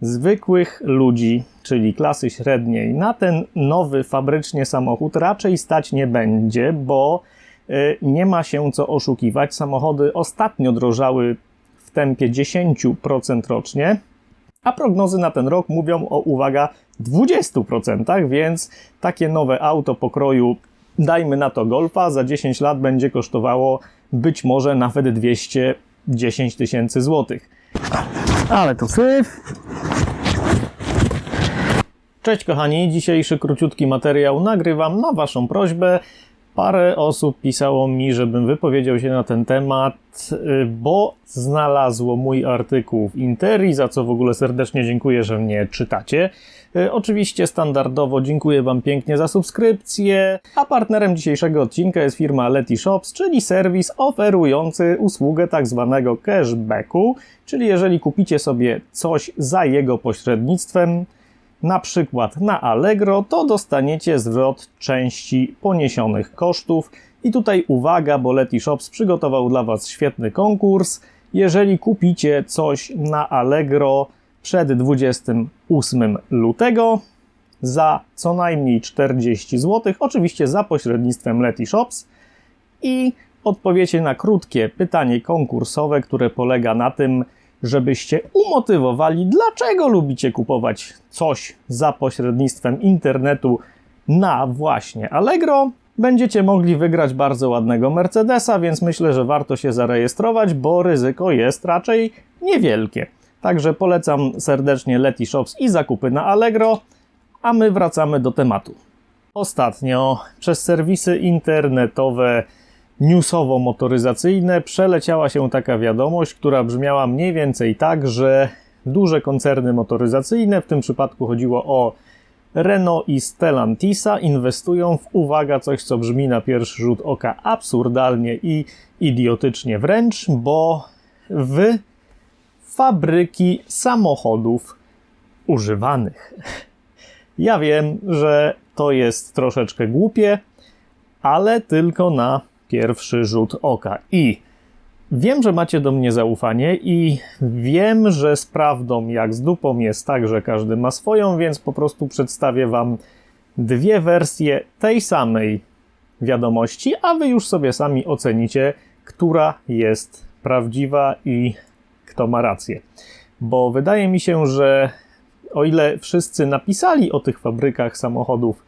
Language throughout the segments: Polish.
zwykłych ludzi, czyli klasy średniej, na ten nowy fabrycznie samochód raczej stać nie będzie, bo y, nie ma się co oszukiwać. Samochody ostatnio drożały w tempie 10% rocznie, a prognozy na ten rok mówią o, uwaga, 20%, więc takie nowe auto pokroju, dajmy na to Golfa, za 10 lat będzie kosztowało być może nawet 210 tysięcy złotych. Ale to syf. Cześć kochani, dzisiejszy króciutki materiał nagrywam na Waszą prośbę. Parę osób pisało mi, żebym wypowiedział się na ten temat, y, bo znalazło mój artykuł w Interi, za co w ogóle serdecznie dziękuję, że mnie czytacie. Y, Oczywiście standardowo dziękuję Wam pięknie za subskrypcję, a partnerem dzisiejszego odcinka jest firma Leti Shops, czyli serwis oferujący usługę tak zwanego cashbacku, czyli jeżeli kupicie sobie coś za jego pośrednictwem, na przykład na Allegro, to dostaniecie zwrot części poniesionych kosztów. I tutaj uwaga, bo Leti Shops przygotował dla Was świetny konkurs. Jeżeli kupicie coś na Allegro przed 28 lutego za co najmniej 40 zł, oczywiście za pośrednictwem Leti Shops i odpowiecie na krótkie pytanie konkursowe, które polega na tym, żebyście umotywowali, dlaczego lubicie kupować coś za pośrednictwem internetu na właśnie Allegro. Będziecie mogli wygrać bardzo ładnego Mercedesa, więc myślę, że warto się zarejestrować, bo ryzyko jest raczej niewielkie. Także polecam serdecznie Leti Shops i zakupy na Allegro, a my wracamy do tematu. Ostatnio przez serwisy internetowe newsowo-motoryzacyjne przeleciała się taka wiadomość, która brzmiała mniej więcej tak, że duże koncerny motoryzacyjne, w tym przypadku chodziło o Renault i Stellantisa, inwestują w, uwaga, coś co brzmi na pierwszy rzut oka absurdalnie i idiotycznie wręcz, bo w fabryki samochodów używanych. Ja wiem, że to jest troszeczkę głupie, ale tylko na pierwszy rzut oka. I wiem, że macie do mnie zaufanie, i wiem, że z prawdą jak z dupą jest tak, że każdy ma swoją, więc po prostu przedstawię Wam dwie wersje tej samej wiadomości, a Wy już sobie sami ocenicie, która jest prawdziwa i kto ma rację. Bo wydaje mi się, że o ile wszyscy napisali o tych fabrykach samochodów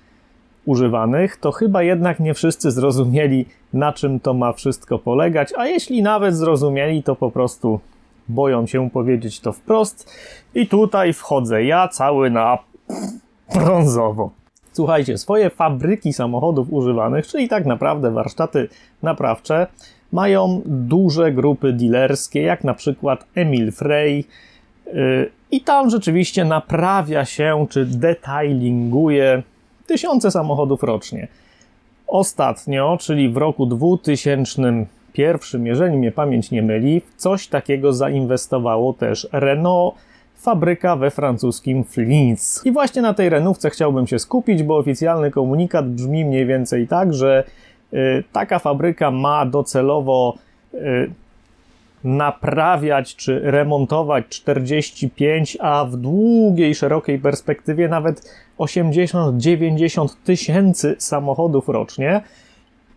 używanych, to chyba jednak nie wszyscy zrozumieli, na czym to ma wszystko polegać, a jeśli nawet zrozumieli, to po prostu boją się powiedzieć to wprost. I tutaj wchodzę ja cały na brązowo. Słuchajcie, swoje fabryki samochodów używanych, czyli tak naprawdę warsztaty naprawcze, mają duże grupy dealerskie, jak na przykład Emil Frey. Yy, I tam rzeczywiście naprawia się czy detailinguje tysiące samochodów rocznie. Ostatnio, czyli w roku 2001, jeżeli mnie pamięć nie myli, w coś takiego zainwestowało też Renault, fabryka we francuskim Flins. I właśnie na tej renówce chciałbym się skupić, bo oficjalny komunikat brzmi mniej więcej tak, że y, taka fabryka ma docelowo y, naprawiać czy remontować 45, a w długiej, szerokiej perspektywie nawet 80-90 tysięcy samochodów rocznie.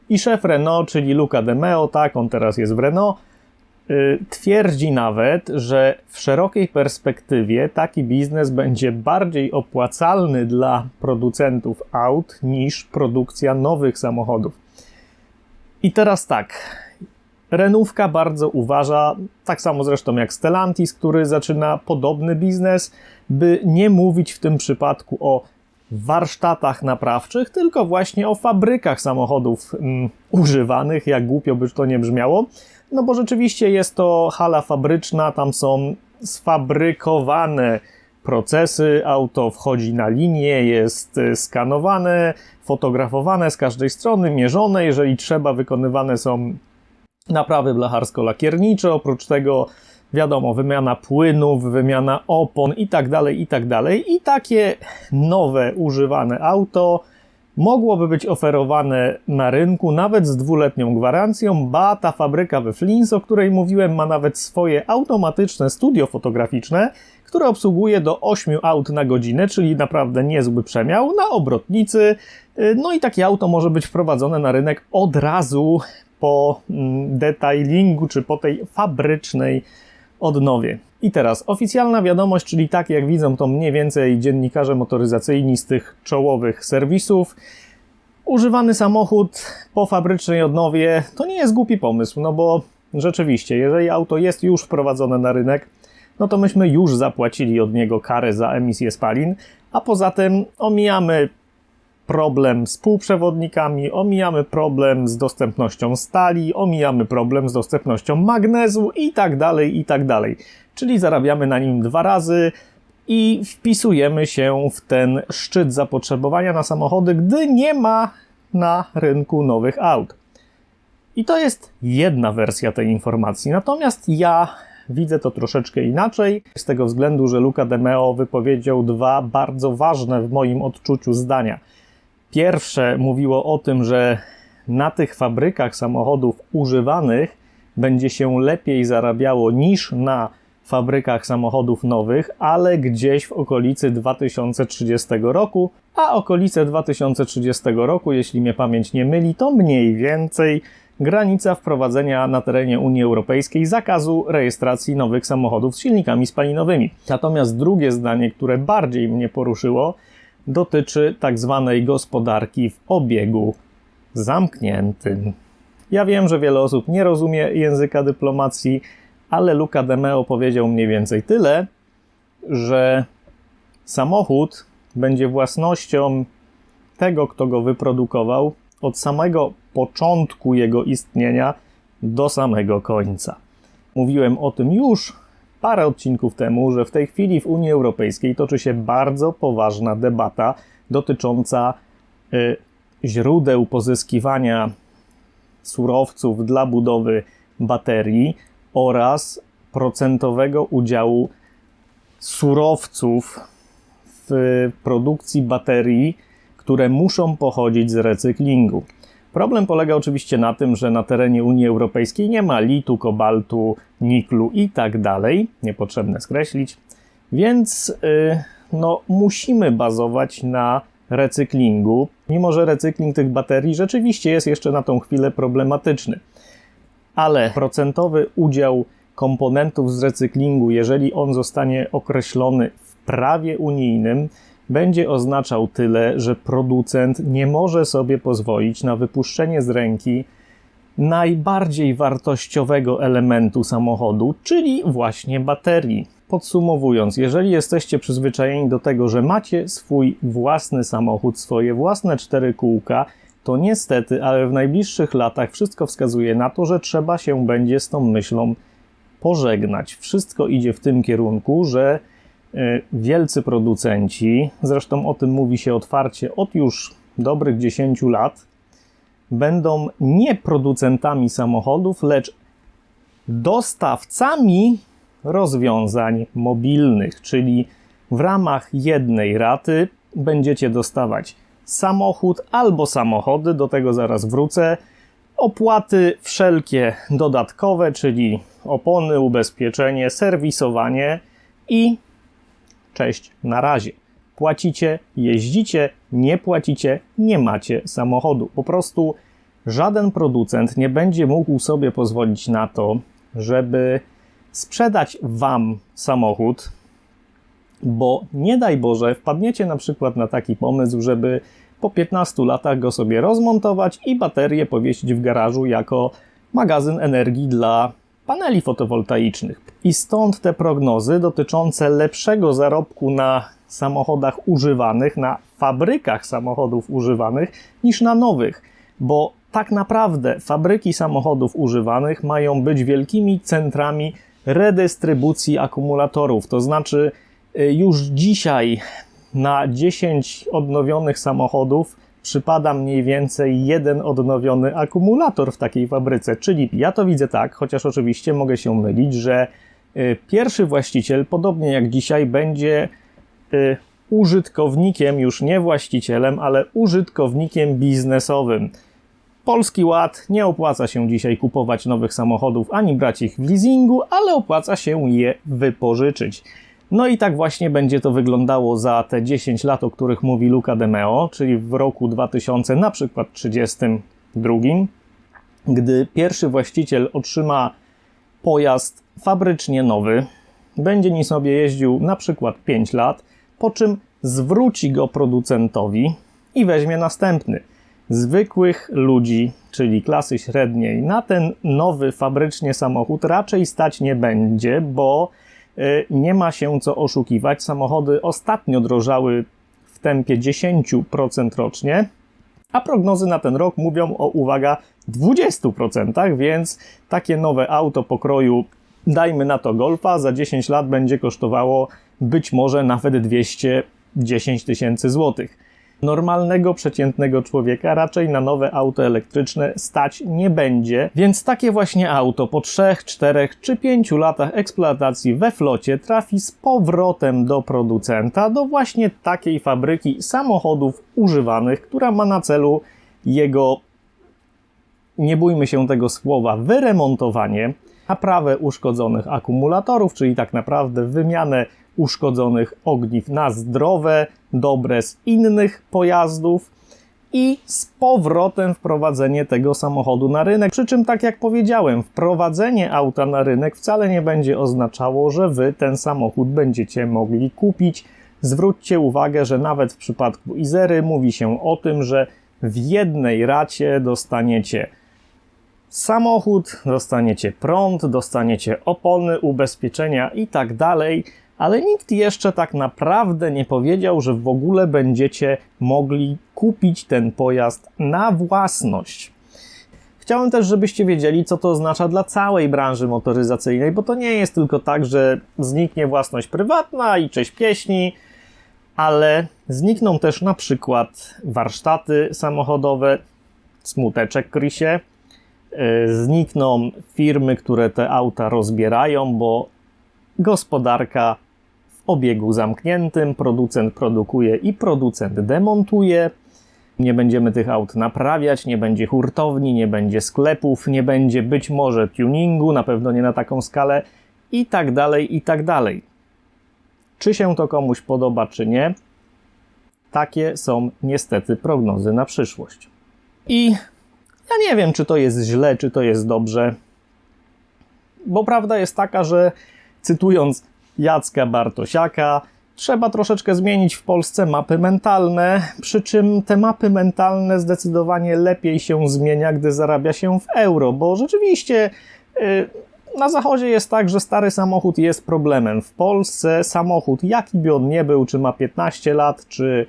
I szef Renault, czyli Luca De Meo, tak, on teraz jest w Renault, yy, twierdzi nawet, że w szerokiej perspektywie taki biznes będzie bardziej opłacalny dla producentów aut niż produkcja nowych samochodów. I teraz tak, Renówka bardzo uważa, tak samo zresztą jak Stellantis, który zaczyna podobny biznes, by nie mówić w tym przypadku o warsztatach naprawczych, tylko właśnie o fabrykach samochodów mm, używanych, jak głupio by to nie brzmiało. No bo rzeczywiście jest to hala fabryczna, tam są sfabrykowane procesy, auto wchodzi na linię, jest y, skanowane, fotografowane z każdej strony, mierzone, jeżeli trzeba, wykonywane są naprawy blacharsko-lakiernicze, oprócz tego wiadomo, wymiana płynów, wymiana opon i tak dalej, i tak dalej. I takie nowe, używane auto mogłoby być oferowane na rynku nawet z dwuletnią gwarancją, ba ta fabryka we Flins, o której mówiłem, ma nawet swoje automatyczne studio fotograficzne, które obsługuje do 8 aut na godzinę, czyli naprawdę niezły przemiał na obrotnicy. No i takie auto może być wprowadzone na rynek od razu po mm, detailingu czy po tej fabrycznej odnowie. I teraz oficjalna wiadomość, czyli tak jak widzą to mniej więcej dziennikarze motoryzacyjni z tych czołowych serwisów. Używany samochód po fabrycznej odnowie to nie jest głupi pomysł, no bo rzeczywiście, jeżeli auto jest już wprowadzone na rynek, no to myśmy już zapłacili od niego karę za emisję spalin, a poza tym omijamy problem z półprzewodnikami, omijamy problem z dostępnością stali, omijamy problem z dostępnością magnezu i tak dalej, i tak dalej. Czyli zarabiamy na nim dwa razy i wpisujemy się w ten szczyt zapotrzebowania na samochody, gdy nie ma na rynku nowych aut. I to jest jedna wersja tej informacji. Natomiast ja widzę to troszeczkę inaczej, z tego względu, że Luca De Meo wypowiedział dwa bardzo ważne w moim odczuciu zdania. Pierwsze mówiło o tym, że na tych fabrykach samochodów używanych będzie się lepiej zarabiało niż na fabrykach samochodów nowych, ale gdzieś w okolicy 2030 roku, a okolice 2030 roku, jeśli mnie pamięć nie myli, to mniej więcej granica wprowadzenia na terenie Unii Europejskiej zakazu rejestracji nowych samochodów z silnikami spalinowymi. Natomiast drugie zdanie, które bardziej mnie poruszyło, dotyczy tak zwanej gospodarki w obiegu zamkniętym. Ja wiem, że wiele osób nie rozumie języka dyplomacji, ale Luca De Meo powiedział mniej więcej tyle, że samochód będzie własnością tego, kto go wyprodukował od samego początku jego istnienia do samego końca. Mówiłem o tym już parę odcinków temu, że w tej chwili w Unii Europejskiej toczy się bardzo poważna debata dotycząca y, źródeł pozyskiwania surowców dla budowy baterii oraz procentowego udziału surowców w produkcji baterii, które muszą pochodzić z recyklingu. Problem polega oczywiście na tym, że na terenie Unii Europejskiej nie ma litu, kobaltu, niklu i tak dalej, niepotrzebne skreślić, więc yy, no, musimy bazować na recyklingu, mimo że recykling tych baterii rzeczywiście jest jeszcze na tą chwilę problematyczny. Ale procentowy udział komponentów z recyklingu, jeżeli on zostanie określony w prawie unijnym, będzie oznaczał tyle, że producent nie może sobie pozwolić na wypuszczenie z ręki najbardziej wartościowego elementu samochodu, czyli właśnie baterii. Podsumowując, jeżeli jesteście przyzwyczajeni do tego, że macie swój własny samochód, swoje własne cztery kółka, to niestety, ale w najbliższych latach wszystko wskazuje na to, że trzeba się będzie z tą myślą pożegnać. Wszystko idzie w tym kierunku, że wielcy producenci, zresztą o tym mówi się otwarcie od już dobrych 10 lat, będą nie producentami samochodów, lecz dostawcami rozwiązań mobilnych, czyli w ramach jednej raty będziecie dostawać samochód albo samochody, do tego zaraz wrócę, opłaty wszelkie dodatkowe, czyli opony, ubezpieczenie, serwisowanie i cześć na razie. Płacicie, jeździcie, nie płacicie, nie macie samochodu. Po prostu żaden producent nie będzie mógł sobie pozwolić na to, żeby sprzedać Wam samochód, bo nie daj Boże, wpadniecie na przykład na taki pomysł, żeby po 15 latach go sobie rozmontować i baterię powiesić w garażu jako magazyn energii dla paneli fotowoltaicznych. I stąd te prognozy dotyczące lepszego zarobku na samochodach używanych, na fabrykach samochodów używanych niż na nowych, bo tak naprawdę fabryki samochodów używanych mają być wielkimi centrami redystrybucji akumulatorów. To znaczy, y, już dzisiaj na 10 odnowionych samochodów przypada mniej więcej jeden odnowiony akumulator w takiej fabryce. Czyli ja to widzę tak, chociaż oczywiście mogę się mylić, że y, pierwszy właściciel, podobnie jak dzisiaj, będzie y, użytkownikiem, już nie właścicielem, ale użytkownikiem biznesowym. Polski Ład nie opłaca się dzisiaj kupować nowych samochodów ani brać ich w leasingu, ale opłaca się je wypożyczyć. No i tak właśnie będzie to wyglądało za te 10 lat, o których mówi Luca De Meo, czyli w roku 2000, na przykład 32, gdy pierwszy właściciel otrzyma pojazd fabrycznie nowy, będzie nim sobie jeździł na przykład 5 lat, po czym zwróci go producentowi i weźmie następny. Zwykłych ludzi, czyli klasy średniej, na ten nowy fabrycznie samochód raczej stać nie będzie, bo nie ma się co oszukiwać. Samochody ostatnio drożały w tempie 10% rocznie, a prognozy na ten rok mówią o, uwaga, 20%, więc takie nowe auto pokroju, dajmy na to Golfa, za 10 lat będzie kosztowało być może nawet 210 tysięcy złotych. Normalnego, przeciętnego człowieka raczej na nowe auto elektryczne stać nie będzie, więc takie właśnie auto po 3, 4 czy 5 latach eksploatacji we flocie trafi z powrotem do producenta, do właśnie takiej fabryki samochodów używanych, która ma na celu jego, nie bójmy się tego słowa, wyremontowanie, naprawę uszkodzonych akumulatorów, czyli tak naprawdę wymianę uszkodzonych ogniw na zdrowe, dobre z innych pojazdów i z powrotem wprowadzenie tego samochodu na rynek. Przy czym, tak jak powiedziałem, wprowadzenie auta na rynek wcale nie będzie oznaczało, że wy ten samochód będziecie mogli kupić. Zwróćcie uwagę, że nawet w przypadku Izery mówi się o tym, że w jednej racie dostaniecie samochód, dostaniecie prąd, dostaniecie opony, ubezpieczenia i tak dalej ale nikt jeszcze tak naprawdę nie powiedział, że w ogóle będziecie mogli kupić ten pojazd na własność. Chciałem też, żebyście wiedzieli, co to oznacza dla całej branży motoryzacyjnej, bo to nie jest tylko tak, że zniknie własność prywatna i cześć pieśni, ale znikną też na przykład warsztaty samochodowe, smuteczek Krysie, znikną firmy, które te auta rozbierają, bo gospodarka obiegu zamkniętym, producent produkuje i producent demontuje. Nie będziemy tych aut naprawiać, nie będzie hurtowni, nie będzie sklepów, nie będzie być może tuningu, na pewno nie na taką skalę i tak dalej, i tak dalej. Czy się to komuś podoba, czy nie? Takie są niestety prognozy na przyszłość. I ja nie wiem, czy to jest źle, czy to jest dobrze, bo prawda jest taka, że cytując Jacka Bartosiaka, trzeba troszeczkę zmienić w Polsce mapy mentalne, przy czym te mapy mentalne zdecydowanie lepiej się zmienia, gdy zarabia się w euro, bo rzeczywiście yy, na zachodzie jest tak, że stary samochód jest problemem. W Polsce samochód, jaki by on nie był, czy ma 15 lat, czy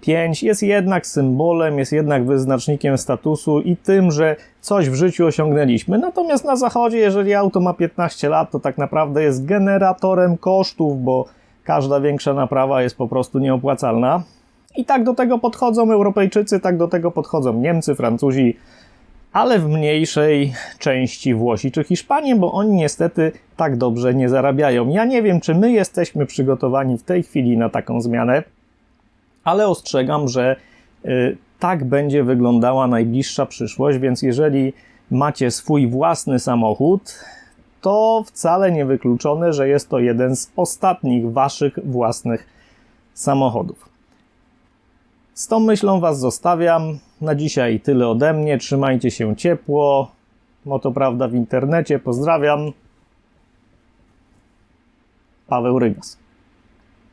5 jest jednak symbolem, jest jednak wyznacznikiem statusu i tym, że coś w życiu osiągnęliśmy. Natomiast na zachodzie, jeżeli auto ma 15 lat, to tak naprawdę jest generatorem kosztów, bo każda większa naprawa jest po prostu nieopłacalna. I tak do tego podchodzą Europejczycy, tak do tego podchodzą Niemcy, Francuzi, ale w mniejszej części Włosi czy Hiszpanie, bo oni niestety tak dobrze nie zarabiają. Ja nie wiem, czy my jesteśmy przygotowani w tej chwili na taką zmianę ale ostrzegam, że y, tak będzie wyglądała najbliższa przyszłość, więc jeżeli macie swój własny samochód, to wcale nie wykluczone, że jest to jeden z ostatnich waszych własnych samochodów. Z tą myślą Was zostawiam. Na dzisiaj tyle ode mnie. Trzymajcie się ciepło. Moto Prawda w internecie. Pozdrawiam. Paweł Rygas.